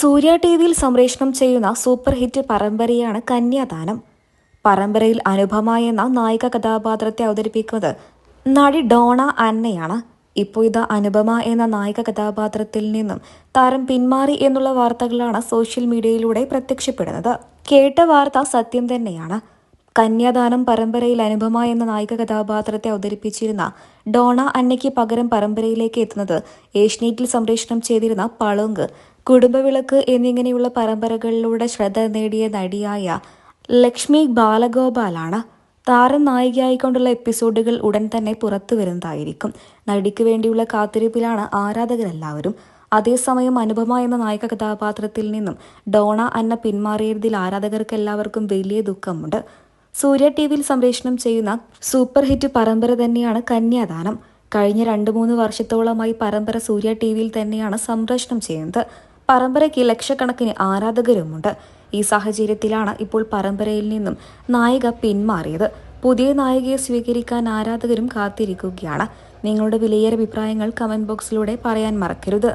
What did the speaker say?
സൂര്യ T വിയിൽ സംപ്രേഷണം ചെയ്യുന്ന സൂപ്പർ ഹിറ്റ് പരമ്പരയാണ് കന്യാദാനം. പരമ്പരയിൽ അനുപമ എന്ന നായിക കഥാപാത്രത്തെ അവതരിപ്പിക്കുന്നത് നടി ഡോണ അന്നയാണ്. ഇപ്പോൾ ഇത് അനുപമ എന്ന നായിക കഥാപാത്രത്തിൽ നിന്നും താരം പിന്മാറി എന്നുള്ള വാർത്തകളാണ് സോഷ്യൽ മീഡിയയിലൂടെ പ്രത്യക്ഷപ്പെടുന്നത്. കേട്ട വാർത്ത സത്യം തന്നെയാണ്. കന്യാദാനം പരമ്പരയിൽ അനുപമ എന്ന നായിക കഥാപാത്രത്തെ അവതരിപ്പിച്ചിരുന്ന ഡോണ അന്നയ്ക്ക് പകരം പരമ്പരയിലേക്ക് എത്തുന്നത് ഏഷ്യനെറ്റിൽ സംപ്രേഷണം ചെയ്തിരുന്ന പളുങ്ക്. കുടുംബവിളക്ക് എന്നിങ്ങനെയുള്ള പരമ്പരകളിലൂടെ ശ്രദ്ധ നേടിയ നടിയായ ലക്ഷ്മി ബാലഗോപാലാണ് താരം നായികയായിക്കൊണ്ടുള്ള എപ്പിസോഡുകൾ ഉടൻ തന്നെ പുറത്തു വരുന്നതായിരിക്കും. നടിക്ക് വേണ്ടിയുള്ള കാത്തിരിപ്പിലാണ് ആരാധകരെല്ലാവരും. അതേസമയം അനുപമ എന്ന നായക കഥാപാത്രത്തിൽ നിന്നും ഡോണ അന്ന പിന്മാറിയതിൽ ആരാധകർക്ക് എല്ലാവർക്കും വലിയ ദുഃഖമുണ്ട്. സൂര്യ ടി വിയിൽ സംപ്രേഷണം ചെയ്യുന്ന സൂപ്പർ ഹിറ്റ് പരമ്പര തന്നെയാണ് കന്യാദാനം. കഴിഞ്ഞ രണ്ട് മൂന്ന് വർഷത്തോളമായി പരമ്പര സൂര്യ ടി വിയിൽ തന്നെയാണ് സംപ്രേഷണം ചെയ്യുന്നത്. പരമ്പരയ്ക്ക് ലക്ഷക്കണക്കിന് ആരാധകരുമുണ്ട്. ഈ സാഹചര്യത്തിലാണ് ഇപ്പോൾ പരമ്പരയിൽ നിന്നും നായിക പിന്മാറിയത്. പുതിയ നായികയെ സ്വീകരിക്കാൻ ആരാധകരും കാത്തിരിക്കുകയാണ്. നിങ്ങളുടെ വിലയേറെ അഭിപ്രായങ്ങൾ കമന്റ് ബോക്സിലൂടെ പറയാൻ മറക്കരുത്.